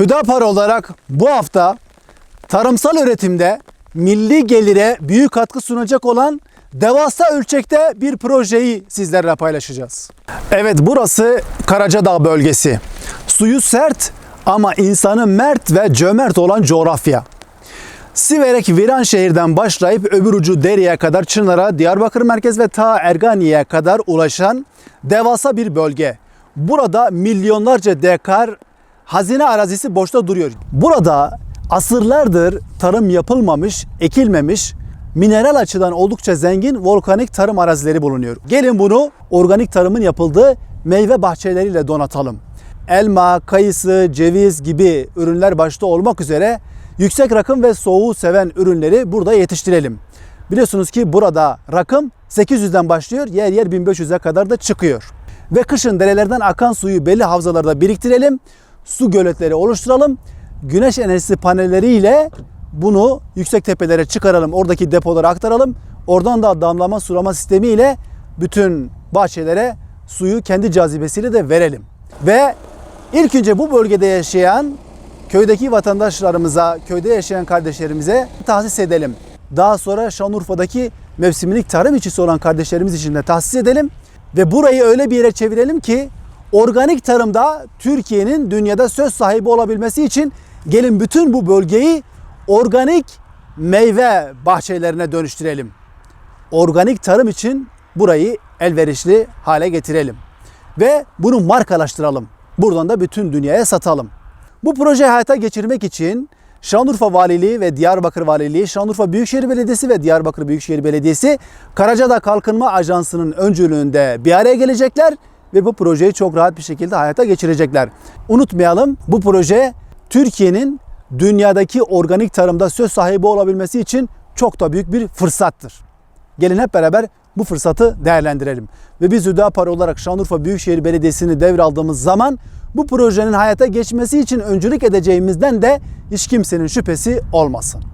Hüdapar olarak bu hafta tarımsal üretimde milli gelire büyük katkı sunacak olan devasa ölçekte bir projeyi sizlerle paylaşacağız. Evet burası Karacadağ bölgesi. Suyu sert ama insanı mert ve cömert olan coğrafya. Siverek Viranşehir'den başlayıp öbür ucu Deri'ye kadar Çınar'a, Diyarbakır merkez ve ta Ergani'ye kadar ulaşan devasa bir bölge. Burada milyonlarca dekar hazine arazisi boşta duruyor. Burada asırlardır tarım yapılmamış, ekilmemiş, mineral açıdan oldukça zengin volkanik tarım arazileri bulunuyor. Gelin bunu organik tarımın yapıldığı meyve bahçeleriyle donatalım. Elma, kayısı, ceviz gibi ürünler başta olmak üzere yüksek rakım ve soğuğu seven ürünleri burada yetiştirelim. Biliyorsunuz ki burada rakım 800'den başlıyor, yer yer 1500'e kadar da çıkıyor. Ve kışın derelerden akan suyu belli havzalarda biriktirelim, su göletleri oluşturalım. Güneş enerjisi panelleriyle bunu yüksek tepelere çıkaralım, oradaki depolara aktaralım. Oradan da damlama sulama sistemiyle bütün bahçelere suyu kendi cazibesiyle de verelim. Ve ilk önce bu bölgede yaşayan köydeki vatandaşlarımıza, köyde yaşayan kardeşlerimize tahsis edelim. Daha sonra Şanlıurfa'daki mevsimlik tarım işçisi olan kardeşlerimiz için de tahsis edelim. Ve burayı öyle bir yere çevirelim ki organik tarımda Türkiye'nin dünyada söz sahibi olabilmesi için gelin bütün bu bölgeyi organik meyve bahçelerine dönüştürelim. Organik tarım için burayı elverişli hale getirelim ve bunu markalaştıralım. Buradan da bütün dünyaya satalım. Bu projeyi hayata geçirmek için Şanlıurfa Valiliği ve Diyarbakır Valiliği, Şanlıurfa Büyükşehir Belediyesi ve Diyarbakır Büyükşehir Belediyesi Karacadağ Kalkınma Ajansı'nın öncülüğünde bir araya gelecekler ve bu projeyi çok rahat bir şekilde hayata geçirecekler. Unutmayalım bu proje Türkiye'nin dünyadaki organik tarımda söz sahibi olabilmesi için çok da büyük bir fırsattır. Gelin hep beraber bu fırsatı değerlendirelim. Ve biz Hüdapar olarak Şanlıurfa Büyükşehir Belediyesi'ni devraldığımız zaman bu projenin hayata geçmesi için öncülük edeceğimizden de hiç kimsenin şüphesi olmasın.